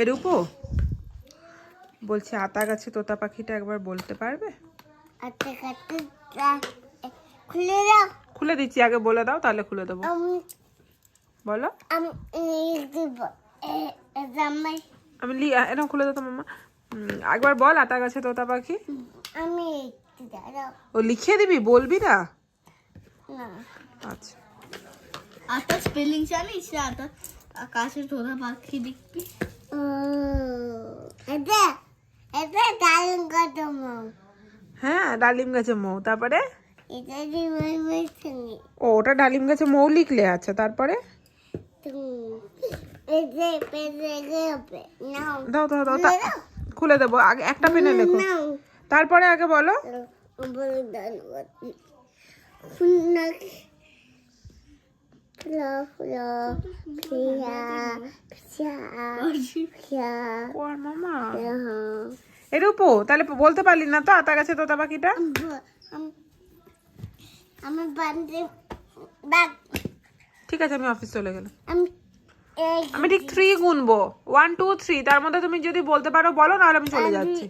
এরূপো বলছি আতা গাছে তোতা পাখিটা একবার বলতে পারবে? খুলে দাও। খুলে দিচ্ছি আগে বলে দাও তাহলে খুলে দেবো। আমি বলো। আমি লি এরকম খুলে দাও মামা। একবার বল আতা গাছে তোতা পাখি। আমি ও লিখে দিবি বলবি না? আচ্ছা। আটা স্পেলিং জানিস না? আটা আকাশে তোরা পাখি দেখবি? এটা এটা দারুণ কত মৌ। হ্যাঁ ডালিম গাছে মৌ। তারপরে? ও ওটা ডালিম গাছে মৌ লিখলে আচ্ছা তারপরে? দাও দাও দাও খুলে দেবো। আগে একটা পেনে লেখো। নাও। তারপরে আগে বলো। ফুলো পিয়া পিয়া পিয়া ও আর মামা পিয়া এরূপো তাহলে বলতে পারলি না তো আতা গাছে তোতা পাখিটা? আমার বান্ধে বাগ ঠিক আছে আমি অফিস চলে গেলাম। আমি আমি ঠিক থ্রি গুনবো। ওয়ান টু থ্রি তার মধ্যে তুমি যদি বলতে পারো বলো নাহলে আমি চলে যাচ্ছি।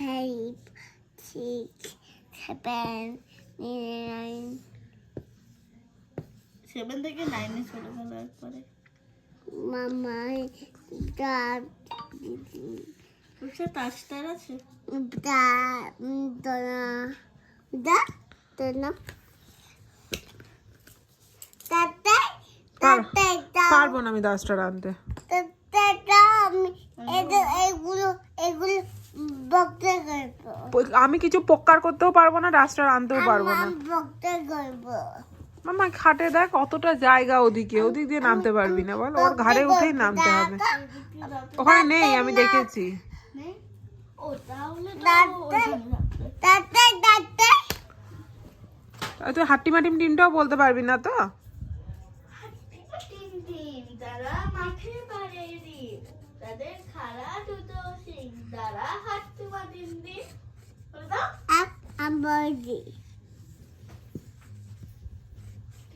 five, six, seven, nine, seven থেকে নাইনে চলে গেল একবারে। আছে? দাও পারব না আমি দশটা দাও আমি কিছু পক্কার করতেও পারব না ডাস্টার আনতেও পারব না। মামা খাটে দেখ কতটা জায়গা ওদিকে, ওদিক দিয়ে নামতে পারবি না, বল। ওর ঘাড়ে উঠেই নামতে হবে। ওখানে নেই, আমি দেখেছি। তুই হাট্টি মাটিম টিমটাও বলতে পারবি না তো? তারা দিন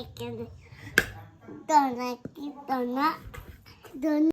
এখানে দোনা কি দোনা দোনা